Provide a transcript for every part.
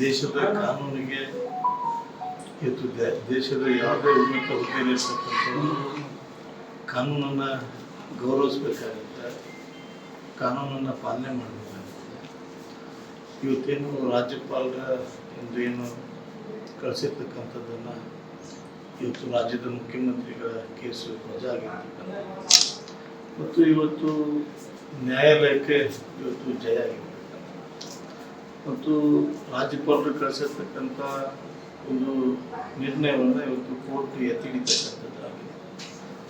ದೇಶದ ಕಾನೂನಿಗೆ ಇವತ್ತು ದೇ- ದೇಶದ ಯಾವುದೇ ಉನ್ನತ ಹುದ್ದೆಯಲ್ಲಿ ಕಾನೂನನ್ನು ಗೌರವಿಸ್ಬೇಕಾಗುತ್ತೆ. ಕಾನೂನನ್ನು ಪಾಲನೆ ಮಾಡಬೇಕಾಗುತ್ತೆ. ಇವತ್ತೇನು ರಾಜ್ಯಪಾಲರ ಎಂದು ಏನು ಕಳಿಸಿರ್ತಕ್ಕಂಥದ್ದನ್ನು ಇವತ್ತು ರಾಜ್ಯದ ಮುಖ್ಯಮಂತ್ರಿಗಳ ಕೇಸು ವಜಾ ಆಗಿರ್ತಕ್ಕಂಥ ಮತ್ತು ಇವತ್ತು ನ್ಯಾಯಾಲಯಕ್ಕೆ ಇವತ್ತು ಜಯ ಆಗಿದೆ. ಮತ್ತು ರಾಜ್ಯಪಾಲರು ಕಳಿಸಿರ್ತಕ್ಕಂಥ ಒಂದು ನಿರ್ಣಯವನ್ನು ಇವತ್ತು ಕೋರ್ಟ್ ಎತ್ತಿ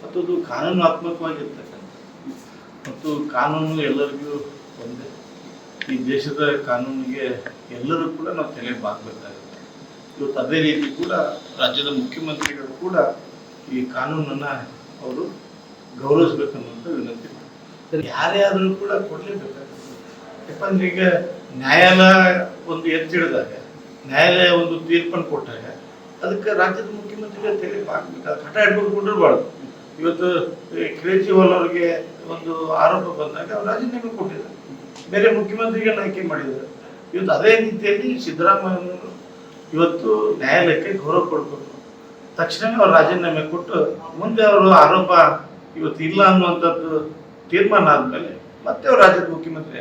ಮತ್ತು ಅದು ಕಾನೂನಾತ್ಮಕವಾಗಿರ್ತಕ್ಕಂಥ, ಮತ್ತು ಕಾನೂನು ಎಲ್ಲರಿಗೂ ಒಂದೇ. ಈ ದೇಶದ ಕಾನೂನಿಗೆ ಎಲ್ಲರೂ ಕೂಡ ನಾವು ತಲೆ ಬಾಗಬೇಕಾಗುತ್ತೆ. ಇವತ್ತು ಅದೇ ರೀತಿ ಕೂಡ ರಾಜ್ಯದ ಮುಖ್ಯಮಂತ್ರಿಗಳು ಕೂಡ ಈ ಕಾನೂನನ್ನು ಅವರು ಗೌರವಿಸ್ಬೇಕನ್ನುವಂಥ ವಿನಂತಿ ಮಾಡ್ತಾರೆ. ಯಾರೇ ಕೂಡ ಕೊಡಲೇಬೇಕಾಗುತ್ತೆ. ಯಾಕಂದ್ರೆ ಈಗ ನ್ಯಾಯಾಲಯ ಒಂದು ಎತ್ತಿಡಿದಾಗ ನ್ಯಾಯಾಲಯ ಒಂದು ತೀರ್ಪನ್ನು ಕೊಟ್ಟಾಗ, ಅದಕ್ಕೆ ರಾಜ್ಯದ ಮುಖ್ಯಮಂತ್ರಿಗಳು ತಲೆ ಹಾಕ್ಬೇಕು ಹಠ ಹಿಡ್ಕೊಂಡು ಕೊಟ್ಟಿರಬಾರ್ದು ಇವತ್ತು ಕೇಜ್ರಿವಾಲ್ ಅವರಿಗೆ ಒಂದು ಆರೋಪ ಬಂದಾಗ ಅವ್ರು ರಾಜೀನಾಮೆ ಕೊಟ್ಟಿದ್ದಾರೆ. ಬೇರೆ ಮುಖ್ಯಮಂತ್ರಿಗಳನ್ನ ಆಯ್ಕೆ ಮಾಡಿದ್ದಾರೆ. ಇವತ್ತು ಅದೇ ರೀತಿಯಲ್ಲಿ ಸಿದ್ದರಾಮಯ್ಯನವರು ಇವತ್ತು ನ್ಯಾಯಾಲಯಕ್ಕೆ ಗೌರವ ಕೊಡಬೇಕು. ತಕ್ಷಣವೇ ಅವ್ರು ರಾಜೀನಾಮೆ ಕೊಟ್ಟು ಮುಂದೆ ಅವರು ಆರೋಪ ಇವತ್ತು ಇಲ್ಲ ಅನ್ನುವಂಥದ್ದು ತೀರ್ಮಾನ ಆದಮೇಲೆ ಮತ್ತೆ ಅವ್ರು ರಾಜ್ಯದ ಮುಖ್ಯಮಂತ್ರಿ